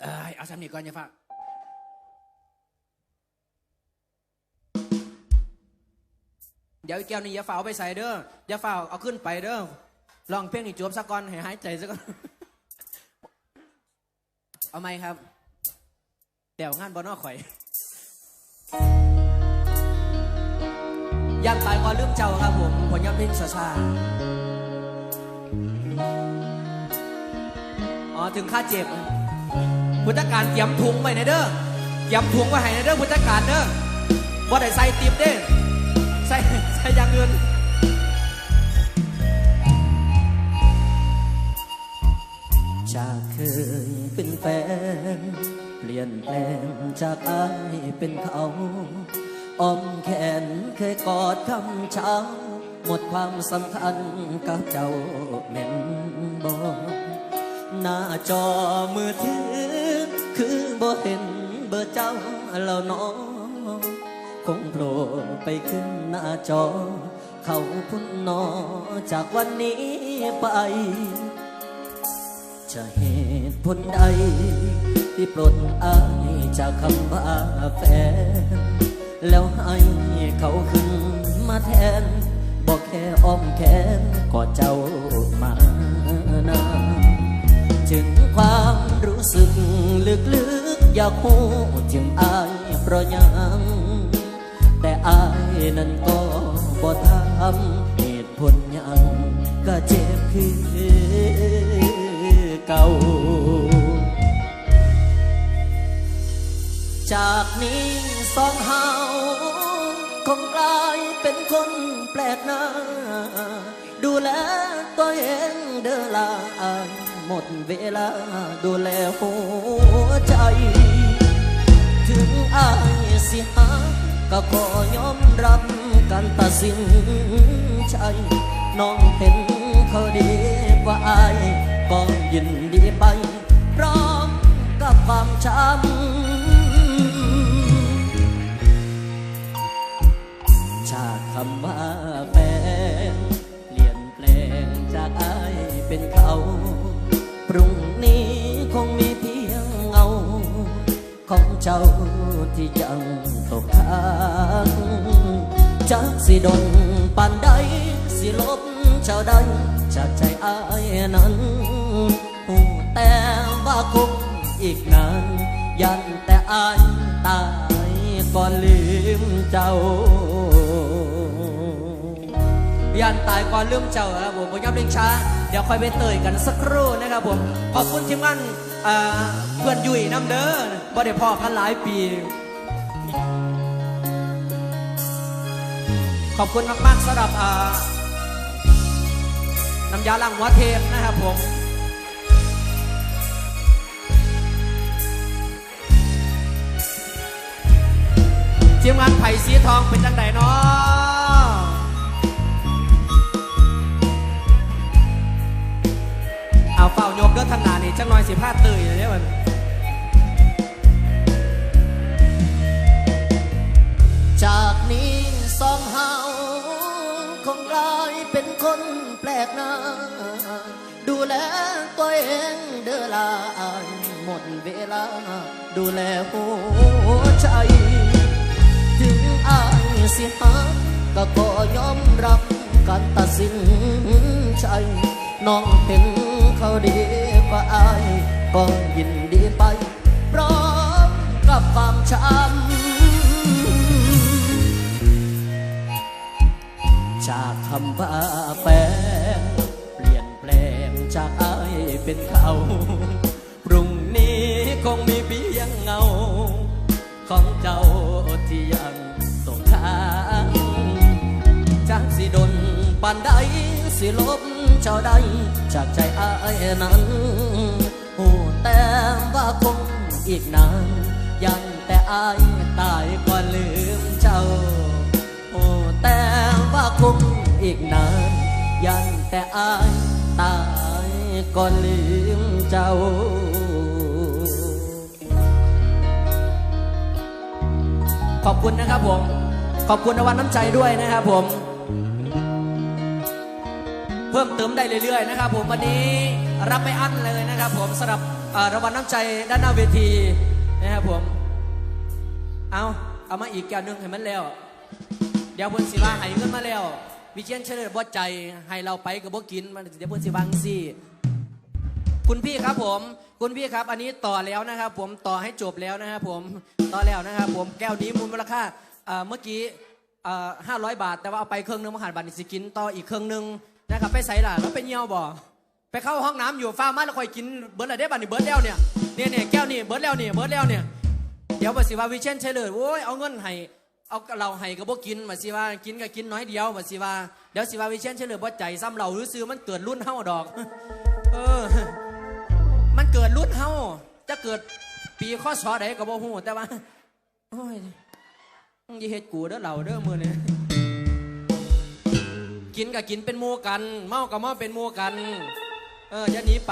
เอ้ยเอาสำนีก่อนอย่าฝากเดี๋ยวแก้วนี้อย่าฝ่าเอาไปใส่เด้ออย่าฝ่าเอาขึ้นไปเด้อลองเพลงนี่จบสักก่อนให้หายใจสักก่อนเอาไหมครับเดี๋ยวงานบอนอข่อยยันตายก่อนลืมเจ้าครับผมผลยอดเพลงซาซาอ๋อ ถึงค่าเจ็บ พุทธการเตรียมถุงไว้ในเด้อเตรียมถุงไว้ให้ในเด้อพุทธการเด้อบ่ได้ใส่ติบเด้อใส่ใส่ยางอื่นจากเคยเป็นแฟน เปลี่ยนแปลงจากอายเป็นเขาอ้อมแขนเคยกอดคำเช้า หมดความสำคัญกับเจ้าแม่นบอกหน้าจอมือถือ คือบ่เห็นเบอร์เจ้าแล้วน้องคงโผล่ไปขึ้นหน้าจอ เขาพุ่นนอจากวันนี้ไป จะเหตุผลใด ที่ปลดอายจากคำว่าแฟน แล้วให้เขาขึ้นมาแทน บอกแค่อ้อมแขนกอดเจ้ามานานถึงความรู้สึก ลึกๆ อยากโหูถึงอายเพราะยัง แต่อายนั้นก็บ่ทำเหตุผลยังก็เจ็บคือเก่า จากนี้สองเฮาคงกลายเป็นคนแปลกหน้า ดูแลตัวเองเด้อลา หมดเวลาดูแลหัวใจ ถึงอายสิหาก็ขอยอมรับการตัดสินใจ น้องเห็นเขาดีกว่าอายก็ยินดีไป พร้อมกับความช้ำจากคำว่าแฟน พรุ่งนี้คงมีเพียงเงา ของเจ้าที่ยังตกค้างจักสิดนปานใดสิลบเจ้าใดจากใจอายนั้นหูแต่ว่าคงอีกนานยันแต่อายตายก่อนลืมเจ้ายันตายก่อนลืมเจ้าครับผมผมย้ำเลี้ยงช้า เดี๋ยวค่อยไปเตยกันสักครู่นะครับผม ขอบคุณทีมงานเพื่อนยุ่ยน้ำเด้อบ่ได้พอกันหลายปี ขอบคุณมากๆสำหรับน้ำยาล้างหัวเทปนะครับผมทีมงานไผ่สีทองเป็นจังไดเนาะ จังหน่อยสิพลาดตื่นเลยเนี่ยมันจากนี้สองเฮาคงกลายเป็นคนแปลกหน้า ดูแลตัวเองเด้อลาหมดเวลา ดูแลหัวใจ ถึงอายสิหาก็ขอยอมรับการตัดสินใจ น้องเห็น เขาดีกว่าอายก็ยินดีไป พร้อมกับความช้ำจากคำว่าแฟนเปลี่ยนแปลงจากอายเป็นเขาพรุ่งนี้คงมีเพียงเงา ของเจ้าที่ยังตกค้างจากสิดนปานใด สิลบเจ้าใดจากใจอายนั้นหูแต่ว่าคงอีกนานยันแต่อายตายก่อนลืมเจ้าโอ้แต่ว่าคงอีกนานยันแต่อายตายก่อนลืมเจ้าขอบคุณนะครับผม ขอบคุณนวันน้ำใจด้วยนะครับผม เพิ่มเติมได้เรื่อยๆนะครับผมวันนี้รับไม่อั้นเลยนะครับผมสำหรับรางวัลน้ำใจด้านหน้าเวทีนะครับผม เอาเอามาอีกแก้วหนึงให้มันแล้ว เดี๋ยวเพิ่นสิว่าให้เงินมาแล้ววิเชียนเฉลิมบ่ใจให้เราไปกับบ่กินมันเดี๋ยวเพิ่นสิบังสิคุณพี่ครับผม คุณพี่ครับ อันนี้ต่อแล้วนะครับผมต่อให้จบแล้วนะครับผมต่อแล้วนะครับผมแก้วนี้มูลค่าเอ่อเมื่อกี้ห้าร้อยบาท แต่ว่าเอาไปเครื่องนึงมาหันบาทนี่สิกินต่ออีกเครื่องนึง นะครับไปใส่ล่ะแล้วไปเหี่ยวบ่ไปเข้าห้องน้ำอยู่ฟ้ามาแล้วคอยกินเบิร์ดอะไรได้บัตรนี่เบิร์ดแล้วเนี่ยเนี่ยเนี่ยแก้วนี่เบิร์ดแล้วเนี่ยเบิร์ดแล้วเนี่ยเดี๋ยวมาสิว่าวิเชียนเฉลิมโอ้ยเอาเงินให้เอาเราให้ก็บ่กินมาสิว่ากินก็กินน้อยเดียวมาสิว่าเดี๋ยวสิว่าวิเชียนเฉลิมบ่ใจซ้ำเราหรือซื้อมันเกิดรุ่นเฮาดอก เออ มันเกิดรุ่นเฮาจะเกิดปีข้อสอใดก็บ่ฮู้แต่ว่าโอ้ยมึงอย่เฮ็ดกูเด้อเราเด้อมื้อนี้ กินก็กินเป็นหมู่กัน เมาก็เมาเป็นหมู่กัน เอออย่าหนีไป